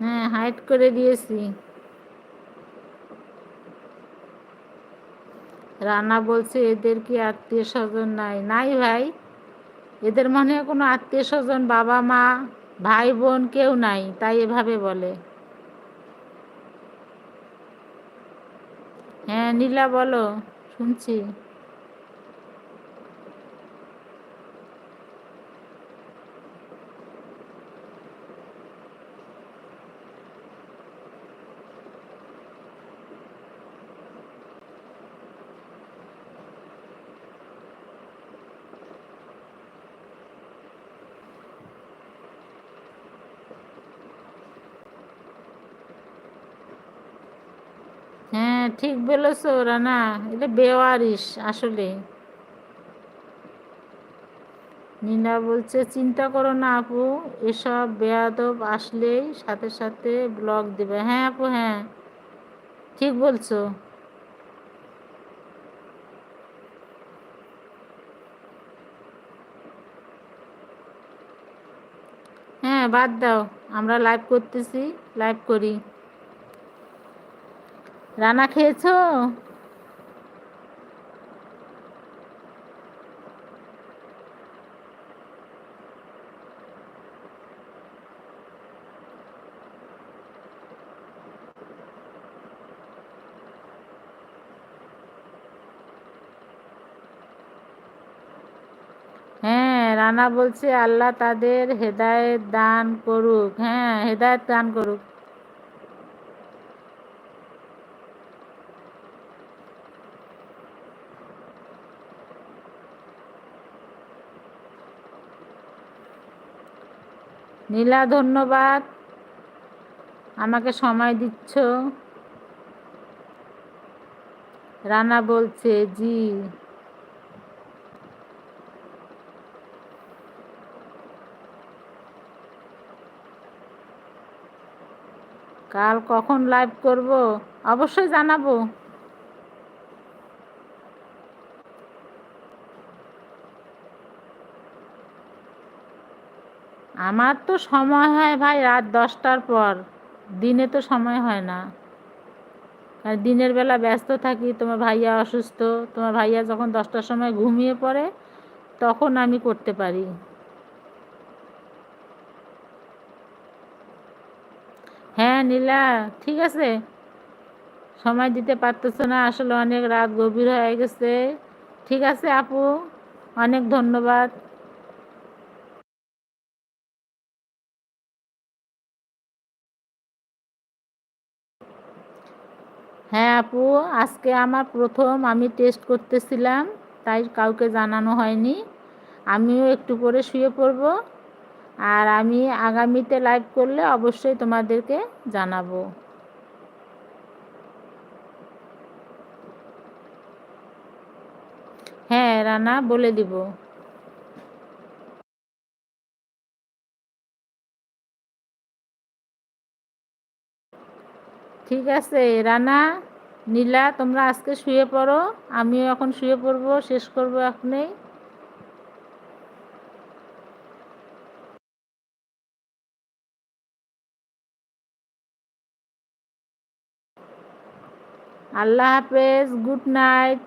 হ্যাঁ হাইড করে দিয়েছি। রানা বলছে, এদের কি আত্মীয় স্বজন নাই? নাই ভাই, এদের মনে হয় কোনো আত্মীয় স্বজন, বাবা মা, ভাই বোন কেউ নাই। তাই এভাবে বলে। হ্যাঁ নীলা বলো, শুনছি হ্যাঁ ঠিক বলেছ, রানা। এটা বেওয়ারিস আসলে। নীনা বলছে, চিন্তা করো না আপু, এসব বেয়াদব আসলেই সাথে সাথে ব্লগ দেবে। হ্যাঁ আপু হ্যাঁ। ঠিক বলছো। হ্যাঁ বাদ দাও। আমরা লাইভ করতেছি লাইভ করি। রানা খেয়েছো? হ্যাঁ রানা বলছে আল্লাহ তাদের হেদায়েত দান করুক। হ্যাঁ হেদায়েত দান করুক। নীলা ধন্যবাদ। আমাকে সময় দিচ্ছ? রানা বলছে জি। কাল কখন লাইভ করব? অবশ্যই জানাব। আমার তো সময় হয় ভাই রাত দশটার পর। দিনে তো সময় হয় না। আর দিনের বেলা ব্যস্ত থাকি, তোমার ভাইয়া অসুস্থ, তোমার ভাইয়া যখন দশটার সময় ঘুমিয়ে পড়ে, তখন আমি করতে পারি। হ্যাঁ নীলা, ঠিক আছে। সময় দিতে পারতেছো না, আসলে অনেক রাত গভীর হয়ে গেছে। ঠিক আছে আপু, অনেক ধন্যবাদ। হ্যাঁ আপু, আজকে আমার প্রথম আমি টেস্ট করতেছিলাম, তাই কাউকে জানানো হয়নি। আমিও একটু পরে শুয়ে পড়ব আর আমি আগামীতে লাইভ করলে অবশ্যই তোমাদেরকে জানাব। হ্যাঁ রানা বলে দিব। ঠিক আছে, রানা, নীলা, তোমরা আজকে শুয়ে পড়ো, আমিও এখন শুয়ে পড়ব, শেষ করব এখনই। আল্লাহ হাফেজ, গুড নাইট।